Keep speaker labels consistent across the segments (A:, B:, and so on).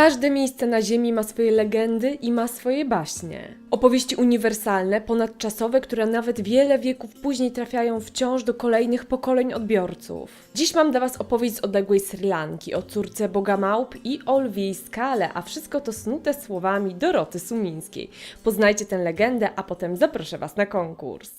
A: Każde miejsce na Ziemi ma swoje legendy i ma swoje baśnie. Opowieści uniwersalne, ponadczasowe, które nawet wiele wieków później trafiają wciąż do kolejnych pokoleń odbiorców. Dziś mam dla Was opowieść z odległej Sri Lanki, o córce Boga Małp i o lwiej skale, a wszystko to snute słowami Doroty Sumińskiej. Poznajcie tę legendę, a potem zaproszę Was na konkurs.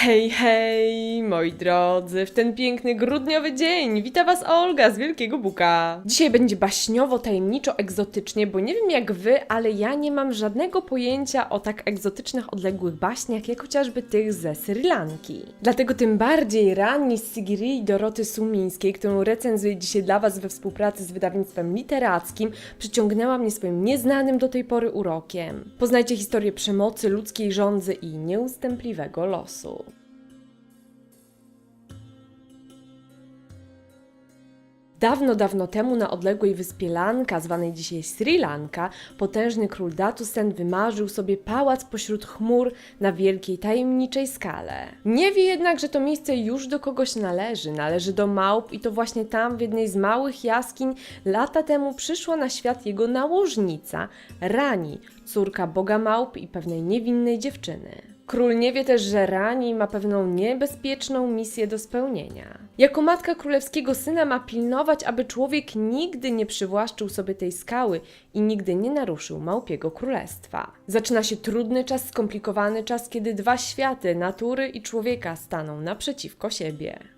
A: Hej, hej, moi drodzy, w ten piękny grudniowy dzień wita Was Olga z Wielkiego Buka. Dzisiaj będzie baśniowo, tajemniczo, egzotycznie, bo nie wiem jak Wy, ale ja nie mam żadnego pojęcia o tak egzotycznych, odległych baśniach, jak chociażby tych ze Sri Lanki. Dlatego tym bardziej Rani z Sigiri Doroty Sumińskiej, którą recenzuję dzisiaj dla Was we współpracy z wydawnictwem literackim, przyciągnęła mnie swoim nieznanym do tej pory urokiem. Poznajcie historię przemocy, ludzkiej żądzy i nieustępliwego losu. Dawno, dawno temu na odległej wyspie Lanka, zwanej dzisiaj Sri Lanka, potężny król Datusen wymarzył sobie pałac pośród chmur na wielkiej, tajemniczej skale. Nie wie jednak, że to miejsce już do kogoś należy, należy do małp i to właśnie tam, w jednej z małych jaskiń, lata temu przyszła na świat jego nałożnica, Rani, córka boga małp i pewnej niewinnej dziewczyny. Król nie wie też, że Rani ma pewną niebezpieczną misję do spełnienia. Jako matka królewskiego syna ma pilnować, aby człowiek nigdy nie przywłaszczył sobie tej skały i nigdy nie naruszył małpiego królestwa. Zaczyna się trudny czas, skomplikowany czas, kiedy dwa światy, natury i człowieka, staną naprzeciwko siebie.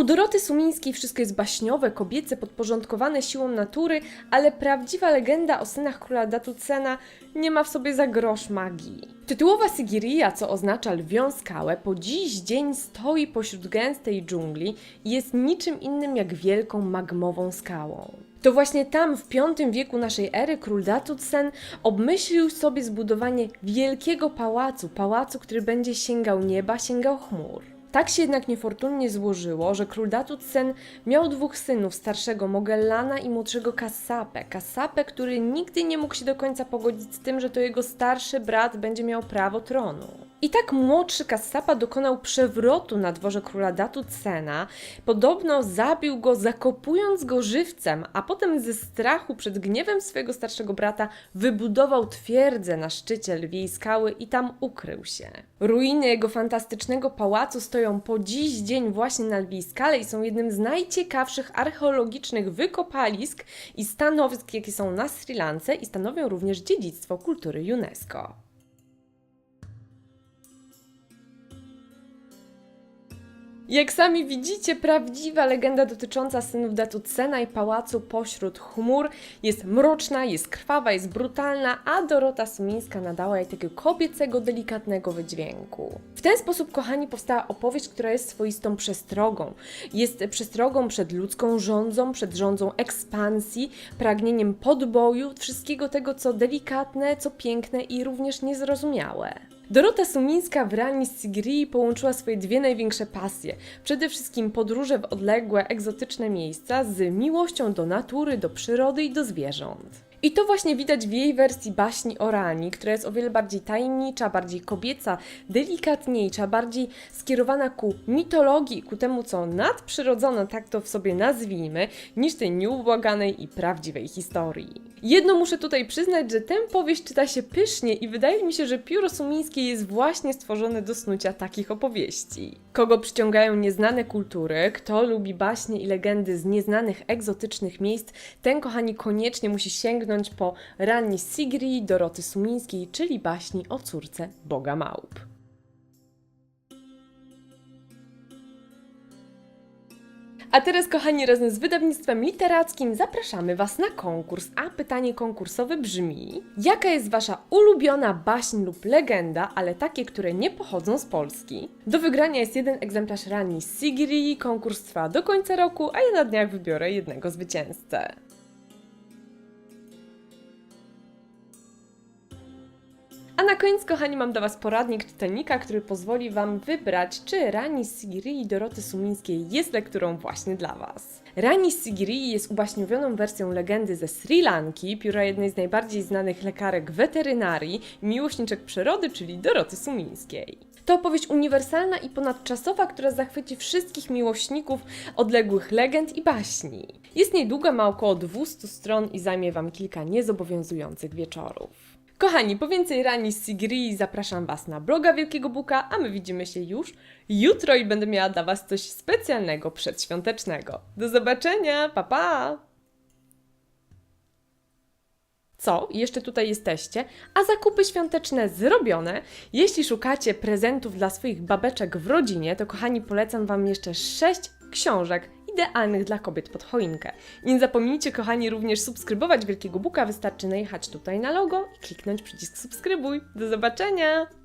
A: U Doroty Sumińskiej wszystko jest baśniowe, kobiece, podporządkowane siłą natury, ale prawdziwa legenda o synach króla Datucena nie ma w sobie za grosz magii. Tytułowa Sigiria, co oznacza lwią skałę, po dziś dzień stoi pośród gęstej dżungli i jest niczym innym jak wielką magmową skałą. To właśnie tam w V wieku naszej ery król Datutsen obmyślił sobie zbudowanie wielkiego pałacu, pałacu, który będzie sięgał nieba, sięgał chmur. Tak się jednak niefortunnie złożyło, że król Datutsen miał dwóch synów, starszego Mogellana i młodszego Kassapę. Kassapę, który nigdy nie mógł się do końca pogodzić z tym, że to jego starszy brat będzie miał prawo tronu. I tak młodszy Kassapa dokonał przewrotu na dworze króla Datutsena. Podobno zabił go zakopując go żywcem, a potem ze strachu przed gniewem swojego starszego brata wybudował twierdzę na szczycie lwiej skały i tam ukrył się. Ruiny jego fantastycznego pałacu stoją po dziś dzień właśnie na lwiej skale i są jednym z najciekawszych archeologicznych wykopalisk i stanowisk, jakie są na Sri Lance i stanowią również dziedzictwo kultury UNESCO. Jak sami widzicie, prawdziwa legenda dotycząca synów Datutsena i pałacu pośród chmur jest mroczna, jest krwawa, jest brutalna, a Dorota Sumińska nadała jej takiego kobiecego, delikatnego wydźwięku. W ten sposób, kochani, powstała opowieść, która jest swoistą przestrogą. Jest przestrogą przed ludzką rządzą, przed rządzą ekspansji, pragnieniem podboju, wszystkiego tego, co delikatne, co piękne i również niezrozumiałe. Dorota Sumińska w Rani z Sigrii połączyła swoje dwie największe pasje. Przede wszystkim podróże w odległe, egzotyczne miejsca z miłością do natury, do przyrody i do zwierząt. I to właśnie widać w jej wersji baśni o Rani, która jest o wiele bardziej tajemnicza, bardziej kobieca, delikatniejsza, bardziej skierowana ku mitologii, ku temu, co nadprzyrodzone, tak to w sobie nazwijmy, niż tej nieubłaganej i prawdziwej historii. Jedno muszę tutaj przyznać, że tę powieść czyta się pysznie i wydaje mi się, że pióro sumińskie jest właśnie stworzone do snucia takich opowieści. Kogo przyciągają nieznane kultury, kto lubi baśnie i legendy z nieznanych, egzotycznych miejsc, ten, kochani, koniecznie musi sięgnąć po Rani Sigri Doroty Sumińskiej, czyli baśni o córce Boga Małp. A teraz, kochani, razem z wydawnictwem literackim zapraszamy Was na konkurs. A pytanie konkursowe brzmi: Jaka jest Wasza ulubiona baśń lub legenda, ale takie, które nie pochodzą z Polski? Do wygrania jest jeden egzemplarz Rani Sigiri. Konkurs trwa do końca roku, a ja na dniach wybiorę jednego zwycięzcę. A na koniec, kochani, mam dla Was poradnik czytelnika, który pozwoli Wam wybrać, czy Rani Sigiri Doroty Sumińskiej jest lekturą właśnie dla Was. Rani Sigiri jest ubaśniowioną wersją legendy ze Sri Lanki, pióra jednej z najbardziej znanych lekarek weterynarii miłośniczek przyrody, czyli Doroty Sumińskiej. To opowieść uniwersalna i ponadczasowa, która zachwyci wszystkich miłośników odległych legend i baśni. Jest niedługa, ma około 200 stron i zajmie Wam kilka niezobowiązujących wieczorów. Kochani, po więcej rani z Sigrii zapraszam Was na bloga Wielkiego Buka, a my widzimy się już jutro i będę miała dla Was coś specjalnego przedświątecznego. Do zobaczenia, pa pa! Co? Jeszcze tutaj jesteście? A zakupy świąteczne zrobione? Jeśli szukacie prezentów dla swoich babeczek w rodzinie, to kochani polecam Wam jeszcze 6 książek idealnych dla kobiet pod choinkę. Nie zapomnijcie kochani również subskrybować Wielkiego Buka, wystarczy najechać tutaj na logo i kliknąć przycisk subskrybuj. Do zobaczenia!